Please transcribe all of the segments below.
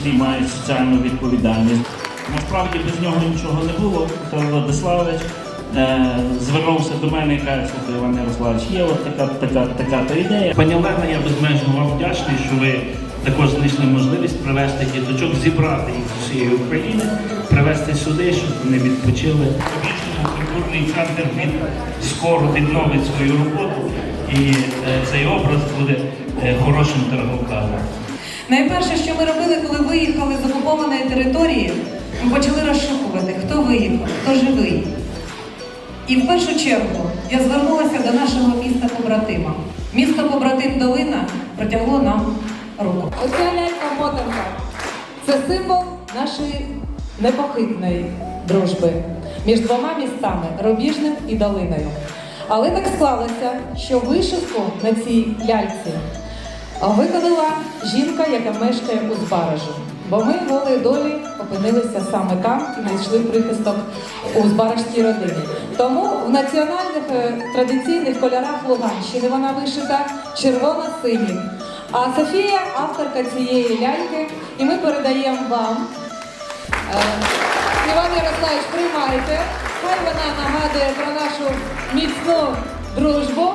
числі мають соціальну відповідальність. Насправді без нього нічого не було. Михайло Владиславович е, звернувся до мене і каже, слухай, Іван Ярославович, є от така, така, така та ідея. Пані Олена, я безмежно вам вдячний, що ви також знайшли можливість привезти діточок, зібрати їх з усієї України, привезти сюди, щоб вони відпочили. Культурний центр він скоро відновить свою роботу, і е, цей образ буде е, хорошим торговкаром. Найперше, що ми робили, коли виїхали з окупованої території, ми почали розшукувати, хто виїхав, хто живий. І в першу чергу я звернулася до нашого міста побратима. Місто побратим Долина протягло нам руку. Оця лялька мотанка це символ нашої непохитної дружби між двома містами Рубіжним і Долиною. Але так склалося, що вишивку на цій ляльці виконала жінка, яка мешкає у Збаражу. Бо ми волею долі опинилися саме там і знайшли прихисток у Збаражській родині. Тому в національних е, традиційних кольорах Луганщини вона вишита червоно-синім. А Софія авторка цієї ляльки, і ми передаємо вам. Е, Іван Ярославович, приймайте. Хай вона нагадує про нашу міцну дружбу.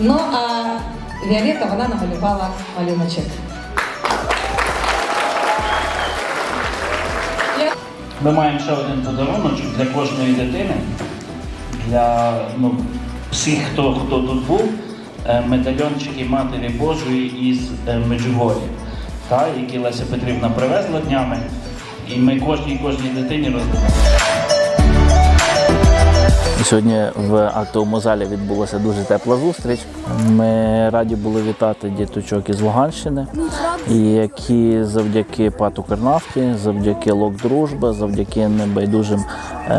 Ну а Віолетта вона намалювала малюночок. Ми маємо ще один подарунок для кожної дитини, для ну, всіх, хто, хто тут був, е, медальйончики Матері Божої із е, Меджугор'я, та, які Леся Петрівна привезла днями. І ми кожній кожній дитині роздаємо. Сьогодні в актовому залі відбулася дуже тепла зустріч. Ми раді були вітати діточок із Луганщини, які завдяки пату Карнафті, завдяки лок дружби, завдяки небайдужим е,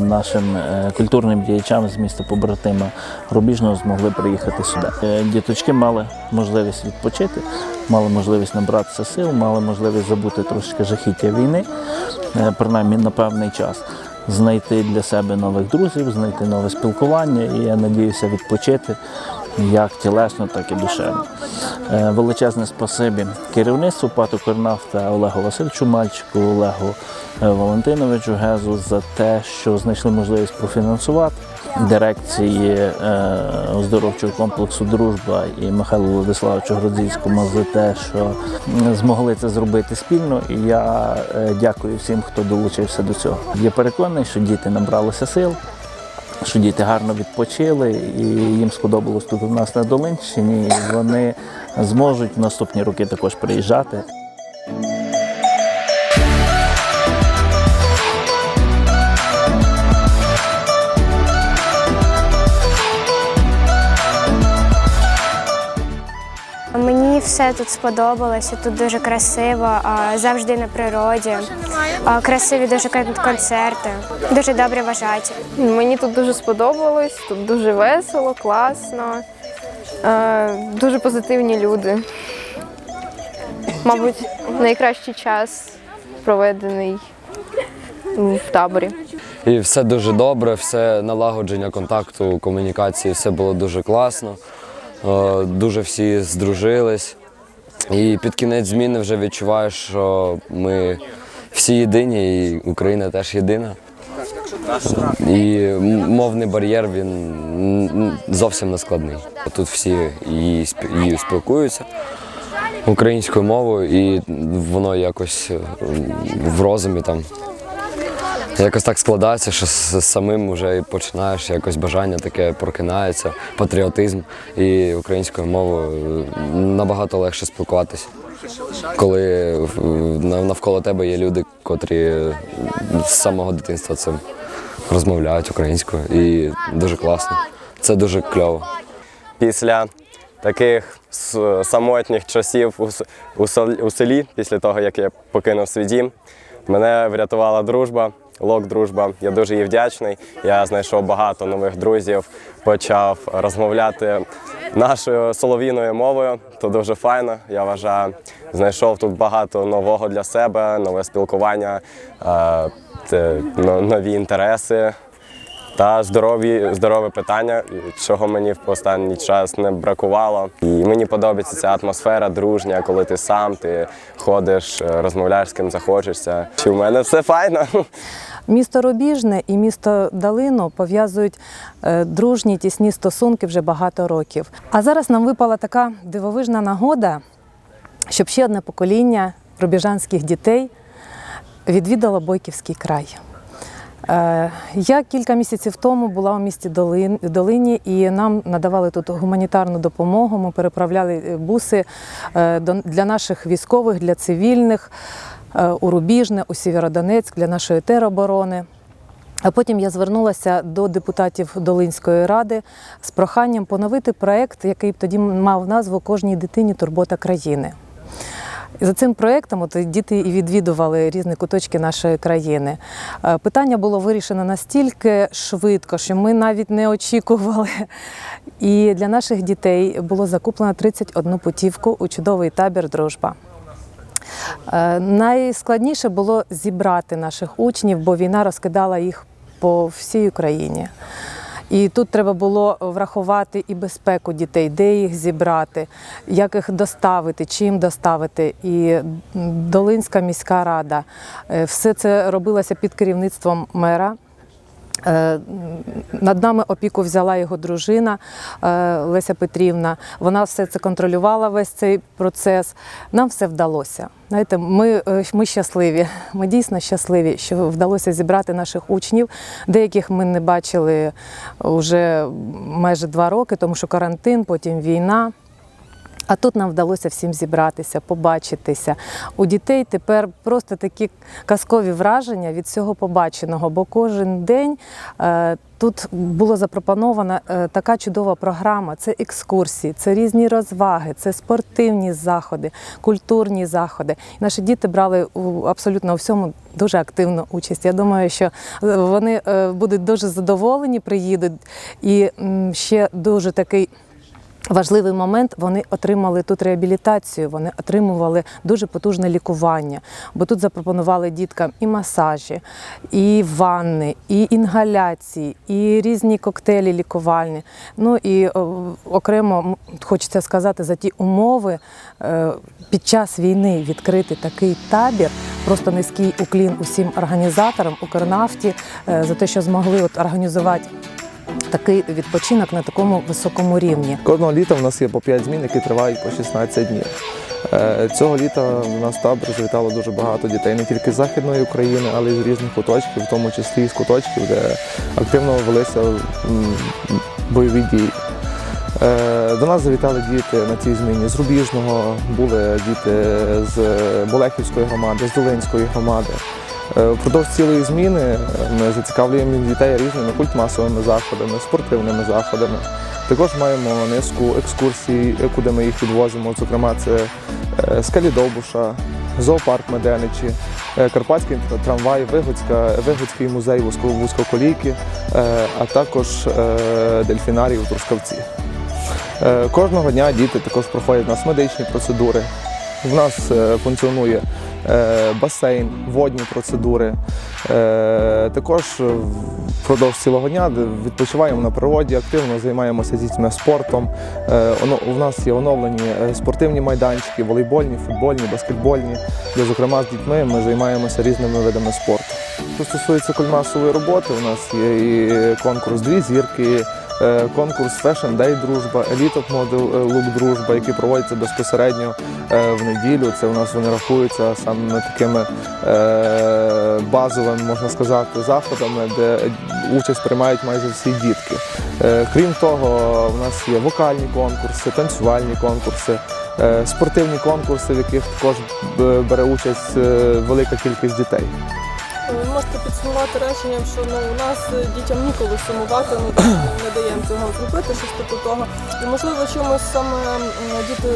нашим е, культурним діячам з міста побратима Рубіжного змогли приїхати сюди. Е, Діточки мали можливість відпочити, мали можливість набратися сил, мали можливість забути трошки жахіття війни, е, принаймні на певний час знайти для себе нових друзів, знайти нове спілкування. І я надіюся відпочити як тілесно, так і душевно. Е, Величезне спасибі керівництву ПАТу Корнафта Олегу Васильовичу Мальчику, Олегу е, Валентиновичу Гезу за те, що знайшли можливість профінансувати дирекції е, оздоровчого комплексу Дружба і Михайлу Владиславовичу Гродзійському за те, що змогли це зробити спільно. І я дякую всім, хто долучився до цього. Я переконаний, що діти набралися сил. Що діти гарно відпочили і їм сподобалось тут у нас на Долинщині. І вони зможуть в наступні роки також приїжджати. Все тут сподобалося, тут дуже красиво, а, завжди на природі. Красиві дуже концерти, дуже добре вважаті. Мені тут дуже сподобалось, тут дуже весело, класно, дуже позитивні люди. Мабуть, найкращий час проведений в таборі. І все дуже добре, все налагодження контакту, комунікації, все було дуже класно. Дуже всі здружились. І під кінець зміни вже відчуваєш, що ми всі єдині, і Україна теж єдина. І мовний бар'єр він зовсім не складний. Тут всі її, її спілкуються українською мовою, і воно якось в розумі там Якось так складається, що самим вже починаєш якось бажання таке прокинається, патріотизм і українською мовою набагато легше спілкуватися. Коли навколо тебе є люди, котрі з самого дитинства цим розмовляють українською, і дуже класно. Це дуже кльово. після таких самотніх часів у селі, після того, як я покинув свій дім, мене врятувала дружба, лок дружба. Я дуже їй вдячний. Я знайшов багато нових друзів, почав розмовляти нашою солов'їною мовою. То дуже файно, я вважаю. Знайшов тут багато нового для себе, нове спілкування, е, нові інтереси. Та здорові, здорове питання, чого мені в останній час не бракувало. І мені подобається ця атмосфера дружня, коли ти сам, ти ходиш, е, розмовляєш з ким захочешся. Чи в мене все файно? Місто Рубіжне і місто Далино пов'язують е, дружні тісні стосунки вже багато років. А зараз нам випала така дивовижна нагода, щоб ще одне покоління рубіжанських дітей відвідало Бойківський край. Е, Я кілька місяців тому була у місті Долин- Долині і нам надавали тут гуманітарну допомогу. Ми переправляли е, буси е, для наших військових, для цивільних у Рубіжне, у Сєвєродонецьк, для нашої тероборони. А потім я звернулася до депутатів Долинської ради з проханням поновити проект, який тоді мав назву Кожній дитині турбота країни. За цим проєктом діти і відвідували різні куточки нашої країни. Е, Питання було вирішено настільки швидко, що ми навіть не очікували. І для наших дітей було закуплено 31 путівку у чудовий табір Дружба. Е, Найскладніше було зібрати наших учнів, бо війна розкидала їх по всій Україні. І тут треба було врахувати і безпеку дітей, де їх зібрати, як їх доставити, чим доставити. І Долинська міська рада е, все це робилося під керівництвом мера. Е, Над нами опіку взяла його дружина е, Леся Петрівна. Вона все це контролювала весь цей процес. Нам все вдалося. Знаєте, ми, е, ми щасливі. Ми дійсно щасливі, що вдалося зібрати наших учнів. Деяких ми не бачили вже майже два роки, тому що карантин, потім війна. А тут нам вдалося всім зібратися, побачитися. У дітей тепер просто такі казкові враження від цього побаченого, бо кожен день е, тут було запропонована е, така чудова програма: це екскурсії, це різні розваги, це спортивні заходи, культурні заходи. Наші діти брали абсолютно у всьому дуже активну участь. Я думаю, що е, вони будуть дуже задоволені, приїдуть. І ще дуже такий. Важливий момент вони отримали тут реабілітацію, вони отримували дуже потужне лікування, бо тут запропонували діткам і масажі, і ванни, і інгаляції, і різні коктейлі лікувальні. Ну і окремо хочеться сказати за ті умови е, під час війни відкрити такий табір. Просто низький уклін усім організаторам Укрнафті е, за те, що змогли от організувати такий відпочинок на такому високому рівні. Кожного літа в нас є по 5 змін, які тривають по 16 днів. Е, Цього літа в нас табор завітало дуже багато дітей, не тільки з Західної України, але й з різних куточків, в тому числі і з куточків, де активно велися бойові дії. Е, До нас завітали діти на цій зміні з Рубіжного, були діти з Болехівської громади, з Долинської громади. Е, Впродовж цілої зміни ми зацікавлюємо дітей різними культмасовими заходами, спортивними заходами. Також маємо низку екскурсій, е, куди ми їх відвозимо. Зокрема, це е, скалі Довбуша, зоопарк Меденичі, е, Карпатський трамвай, Вигодська, Вигодський музей вузькоколійки, е, а також е, дельфінарій у Трускавці. Е, Кожного дня діти також проходять у нас медичні процедури. В нас е, функціонує е, басейн, водні процедури. Е, Також е, впродовж цілого дня відпочиваємо на природі, активно займаємося дітьми спортом. Е, У нас є оновлені е, спортивні майданчики, волейбольні, футбольні, баскетбольні, де, зокрема, з дітьми ми займаємося різними видами спорту. Що стосується кульмасової роботи, у нас є і конкурс Дві зірки, е, конкурс Fashion Day Дружба, Elite Model Look Дружба, які проводяться безпосередньо е, в неділю. Це у нас вони рахуються саме такими е, базовими, можна сказати, заходами, де участь приймають майже всі дітки. Е, Крім того, у нас є вокальні конкурси, танцювальні конкурси. е, Спортивні конкурси, в яких також е, бере участь е, велика кількість дітей. Ви можете підсумувати реченням, що ну, у нас е, дітям ніколи сумувати, ми не даємо цього зробити, щось типу того. І можливо чимось саме діти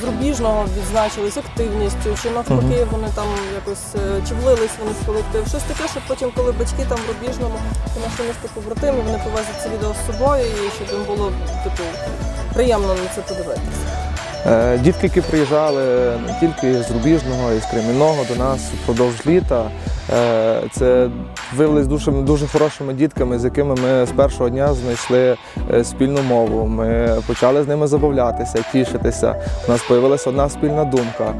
з рубіжного відзначились активністю, чи навпаки вони там якось е, чи влились вони в колектив. Щось таке, щоб потім, коли батьки там в рубіжному, чи наші місто побратимі, вони повезуть це відео з собою і щоб їм було типу приємно на це подивитися. Е, Дітки, які приїжджали не тільки з Рубіжного, і з Кремінного до нас впродовж літа, Це виявилися дуже, дуже хорошими дітками, з якими ми з першого дня знайшли е, спільну мову. Ми почали з ними забавлятися, тішитися. У нас з'явилася одна спільна думка.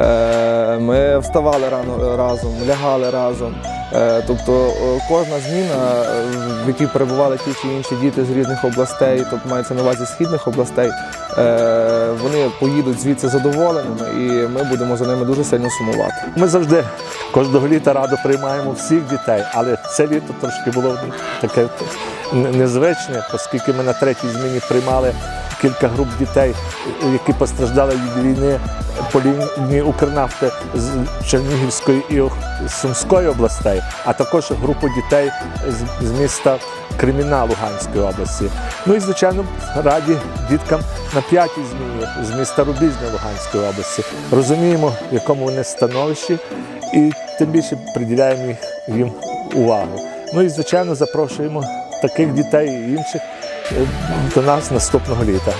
Е, Ми вставали рано разом, лягали разом. Е, Тобто е, кожна зміна, е, в якій перебували ті чи інші діти з різних областей, тобто мається на увазі східних областей, е, вони поїдуть звідси задоволеними, і ми будемо за ними дуже сильно сумувати. Ми завжди кожного літа радо приймаємо всіх дітей, але це літо трошки було таке незвичне, оскільки ми на третій зміні приймали кілька груп дітей, які постраждали від війни по лінії Укрнафти з Чернігівської і Сумської областей, а також групу дітей з, міста Креміна Луганської області. Ну і звичайно раді діткам на п'ятій зміні з міста Рубіжне Луганської області. Розуміємо, в якому вони становищі, і тим більше приділяємо їм увагу. Ну і звичайно запрошуємо таких дітей і інших до нас наступного літа.